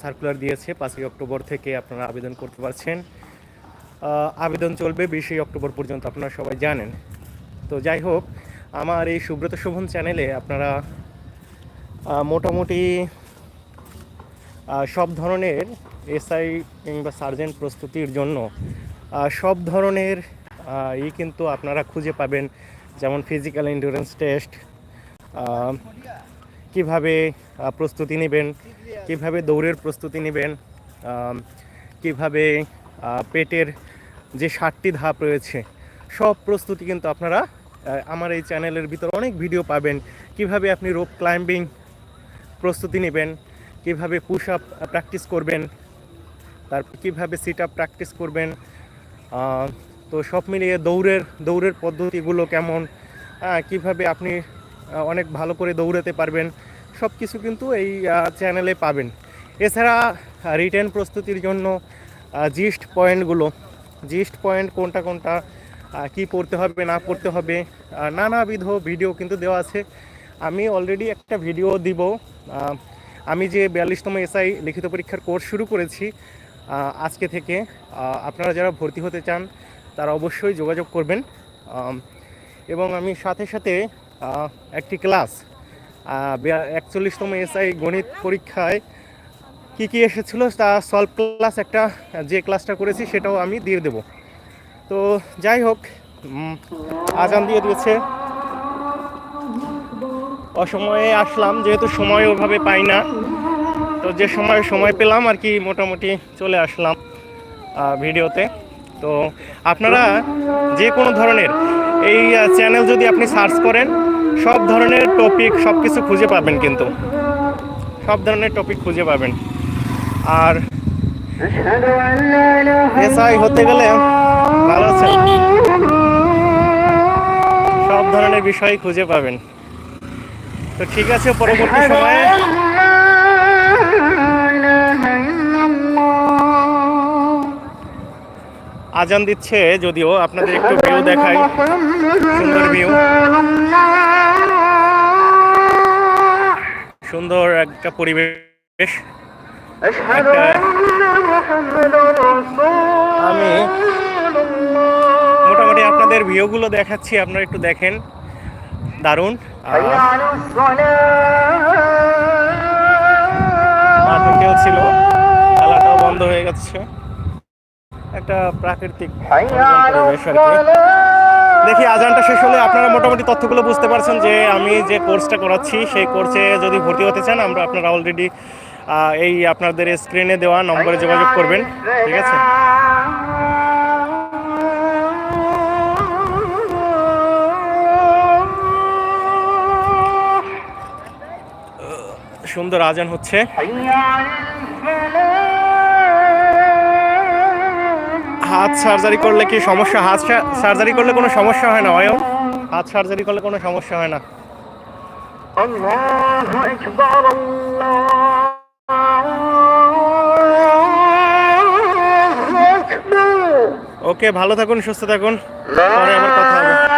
Circular দিয়েছে, পাঁচই October থেকে আপনারা আবেদন করতে পারছেন। আবেদন চলবে বিশে অক্টোবর পর্যন্ত, আপনারা সবাই জানেন। তো যাই হোক, আমার এই সুব্রত শোভন চ্যানেলে আপনারা মোটামুটি সব ধরনের এসআই কিংবা সার্জেন্ট প্রস্তুতির জন্য সব ধরনের ই কিন্তু আপনারা খুঁজে পাবেন, যেমন ফিজিক্যাল ইন্ডুরেন্স টেস্ট কীভাবে প্রস্তুতি নেবেন, কীভাবে দৌড়ের প্রস্তুতি নেবেন কীভাবে পেটের যে ষাটটি ধাপ রয়েছে, সব প্রস্তুতি কিন্তু আপনারা আমার এই চ্যানেলের ভিতর অনেক ভিডিও পাবেন। কীভাবে আপনি রোপ ক্লাইম্বিং প্রস্তুতি নেবেন, কীভাবে পুশ আপ প্র্যাকটিস করবেন, তারপর কীভাবে সিট আপ প্র্যাকটিস করবেন তো সব মিলিয়ে দৌড়ের দৌড়ের পদ্ধতিগুলো কেমন কীভাবে আপনি অনেক ভালো করে দৌড়াতে পারবেন। সব কিছু কিন্তু এই চ্যানেলে পাবেন। এছাড়া রিটার্ন প্রস্তুতির জন্য জিস্ট পয়েন্টগুলো জিস্ট পয়েন্ট কোনটা কোনটা কি পড়তে হবে, না পড়তে হবে নানাবিধ ভিডিও কিন্তু দেওয়া আছে। আমি অলরেডি একটা ভিডিও দিব। আমি যে বিয়াল্লিশতম এসআই লিখিত পরীক্ষার কোর্স শুরু করেছি আজকে থেকে আপনারা যারা ভর্তি হতে চান, তারা অবশ্যই যোগাযোগ করবেন। এবং আমি সাথে সাথে একটি ক্লাস একচল্লিশতম এসআই গণিত পরীক্ষায় কি কি এসেছিল তা সলভ ক্লাস একটা, যে ক্লাসটা করেছি সেটাও আমি দিয়ে দেব। তো যাই হোক আজান দিয়ে দিয়েছে। অসময়ে আসলাম, যেহেতু সময় ওভাবে পাই না, তো যে সময় সময় পেলাম আর কি, মোটামুটি চলে আসলাম ভিডিওতে। তো আপনারা যে কোনো ধরনের এই চ্যানেল যদি আপনি সার্চ করেন, সব ধরনের টপিক সব কিছু খুঁজে পাবেন কিন্তু। সব ধরনের টপিক খুঁজে পাবেন। আর এসআই হতে গেলে ভালো আছে সব ধরনের বিষয় খুঁজে পাবেন। তো ঠিক আছে, পরবর্তী সময়ে আজান দিচ্ছে যদিও আপনাদের একটু ভিউ দেখাই। সুন্দর ভিউ সুন্দর একটা পরিবেশ। আমি মোটামুটি আপনাদের ভিউগুলো দেখাচ্ছি, আপনারা একটু দেখেন। দারুণ। কেউ ছিল। খেলাটাও বন্ধ হয়ে গেছে। একটা প্রাকৃতিক দেখি আজানটা শেষ হলে আপনারা মোটামুটি তথ্যগুলো বুঝতে পারছেন যে আমি যে কোর্সটা করাচ্ছি সেই কোর্সে যদি ভর্তি হতে চান আমরা আপনারা অলরেডি এই আপনাদের স্ক্রিনে দেওয়া নম্বরে যোগাযোগ করবেন। ঠিক আছে? সুন্দর আজান হচ্ছে। হাত সার্জারি করলে কি সমস্যা? হাত সার্জারি করলে কোনো সমস্যা হয় না অয়ম হাত সার্জারি করলে কোনো সমস্যা হয় না। ওকে ভালো থাকুন সুস্থ থাকুন। পরে আবার কথা হবে।